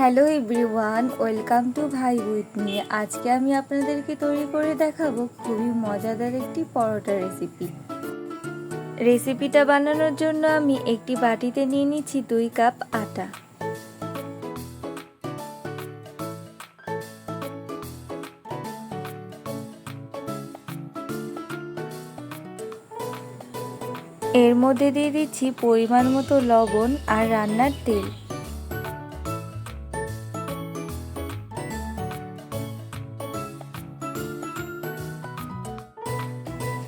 Hello everyone, welcome to ভাই with me. আজকে আমি আপনাদেরকে তৈরি করে দেখাবো খুবই মজাদার একটি পরোটা রেসিপি রেসিপিটা বানানোর জন্য আমি একটি বাটিতে নিয়ে নিচ্ছি দুই কাপ আটা। এর মধ্যে দিয়ে দিচ্ছি পরিমাণ মতো লবণ আর রান্নার তেল।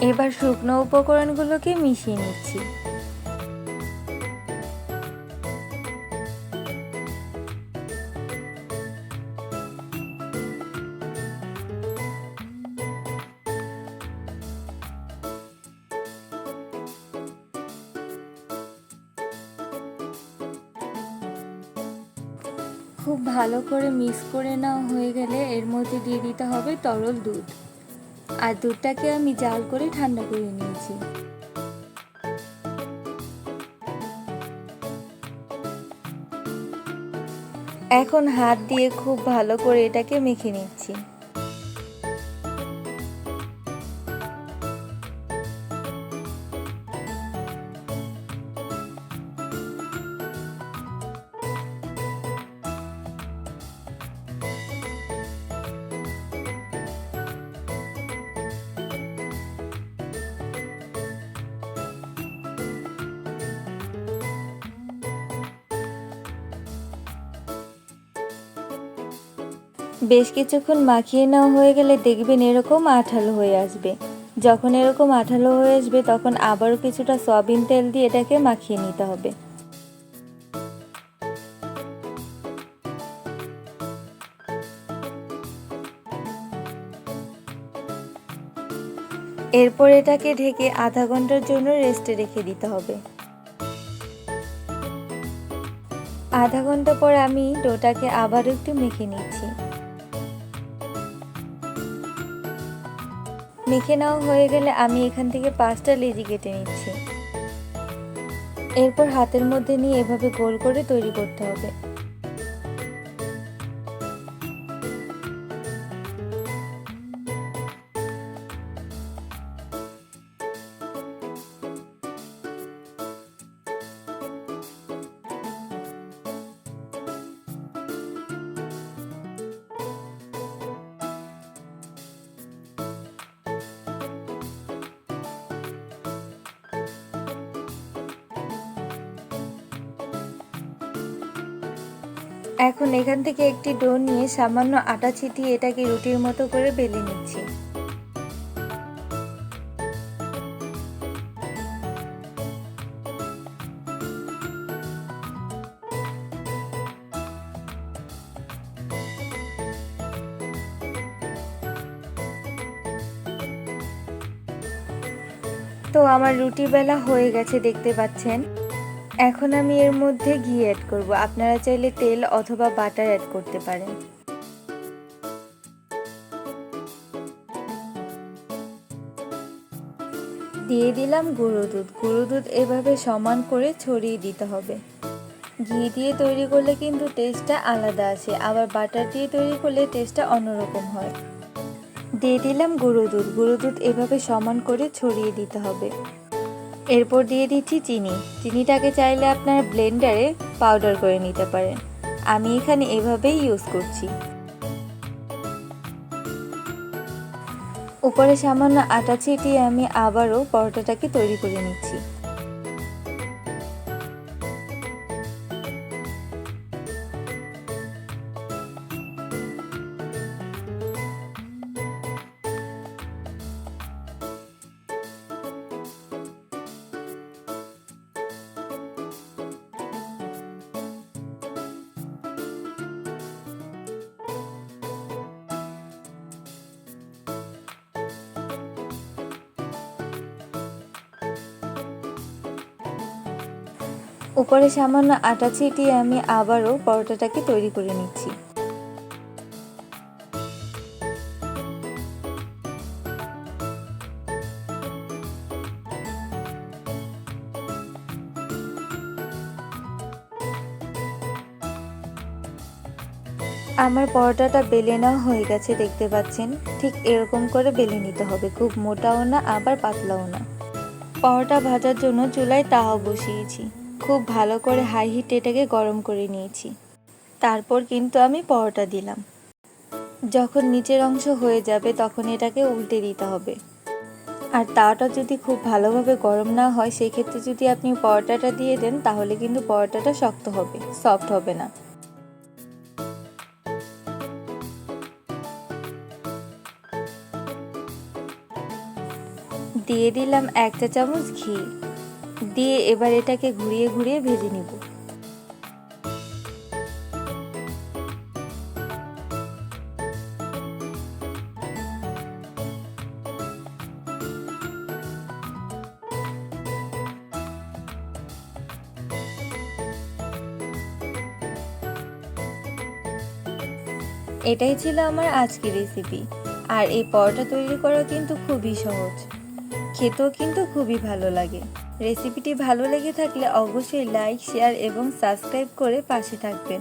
এবার শুকনো উপকরণগুলোকে মিশিয়ে নিচ্ছি। খুব ভালো করে মিক্স করে নেওয়া হয়ে গেলে এর মধ্যে দিয়ে দিতে হবে তরল দুধ। আর দুধটাকে আমি জাল করে ঠান্ডা করে নিয়েছি। এখন হাত দিয়ে খুব ভালো করে এটাকে মেখে নিচ্ছি। বেশ কিছুক্ষণ মাখিয়ে নেওয়া হয়ে গেলে দেখবেন এরকম আঠালো হয়ে আসবে। যখন এরকম আঠালো হয়ে আসবে, তখন আবারও কিছুটা সয়াবিন তেল দিয়ে এটাকে মাখিয়ে নিতে হবে। এরপর এটাকে ঢেকে আধা ঘণ্টার জন্য রেস্টে রেখে দিতে হবে। আধা ঘণ্টা পর আমি ডোটাকে আবার একটু মেখে নিচ্ছি। মেখে নেওয়া হয়ে গেলে আমি এখান থেকে পাঁচটা লেজি কেটে নিচ্ছি। এরপর হাতের মধ্যে নিয়ে এভাবে গোল করে তৈরি করতে হবে। এখন এখান থেকে একটি ডো নিয়ে সামান্য আটা ছিটিয়ে এটাকে রুটির মতো করে বেলে নিচ্ছি। তো আমার রুটি বেলা হয়ে গেছে, দেখতে পাচ্ছেন। এখন আমি এর মধ্যে ঘি অ্যাড করব। আপনারা চাইলে তেল অথবা বাটার অ্যাড করতে পারেন। দিয়ে দিলাম গুঁড়ো দুধ। গুঁড়ো দুধ এভাবে সমান করে ছড়িয়ে দিতে হবে। ঘি দিয়ে তৈরি করলে কিন্তু টেস্টটা আলাদা আছে আবার বাটার দিয়ে তৈরি করলে টেস্টটা অন্যরকম হয়। দিয়ে দিলাম গুঁড়ো দুধ। গুঁড়ো দুধ এভাবে সমান করে ছড়িয়ে দিতে হবে। এরপর দিয়ে দিচ্ছি চিনি। চিনিটাকে চাইলে আপনারা ব্লেন্ডারে পাউডার করে নিতে পারেন। আমি এখানে এভাবেই ইউজ করছি। উপরে সামান্য আটা ছিটিয়ে আমি আবারও পরোটাটাকে তৈরি করে নিচ্ছি। উপরে সামান্য আটা ছিটিয়ে আমি আবারও পরোটাটাকে তৈরি করে নিচ্ছি। আমার পরোটাটা বেলে নেওয়া হয়ে গেছে, দেখতে পাচ্ছেন? ঠিক এরকম করে বেলে নিতে হবে, খুব মোটাও না, আবার পাতলাও না। পরোটা ভাজার জন্য চুলায় তাওয়া বসিয়েছি। খুব ভালো করে হাই হিট এটাকে গরম করে নিয়েছি। তারপর কিন্তু আমি পরোটা দিলাম। যখন নিচের অংশ হয়ে যাবে তখন এটাকে উল্টে দিতে হবে। আর তাওয়াটা যদি খুব ভালোভাবে গরম না হয়, সেক্ষেত্রে যদি আপনি পরোটাটা দিয়ে দেন, তাহলে কিন্তু পরোটাটা শক্ত হবে সফট হবে না। দিয়ে দিলাম এক চা চামচ ঘি। দিয়ে এবার এটাকে ঘুরিয়ে ঘুরিয়ে ভেজে নিব। এটাই ছিল আমার আজকের রেসিপি আর এই পরোটা তৈরি করা কিন্তু খুবই সহজ। খেতেও কিন্তু খুবই ভালো লাগে। রেসিপিটি ভালো লেগে থাকলে অবশ্যই লাইক শেয়ার এবং সাবস্ক্রাইব করে পাশে থাকবেন।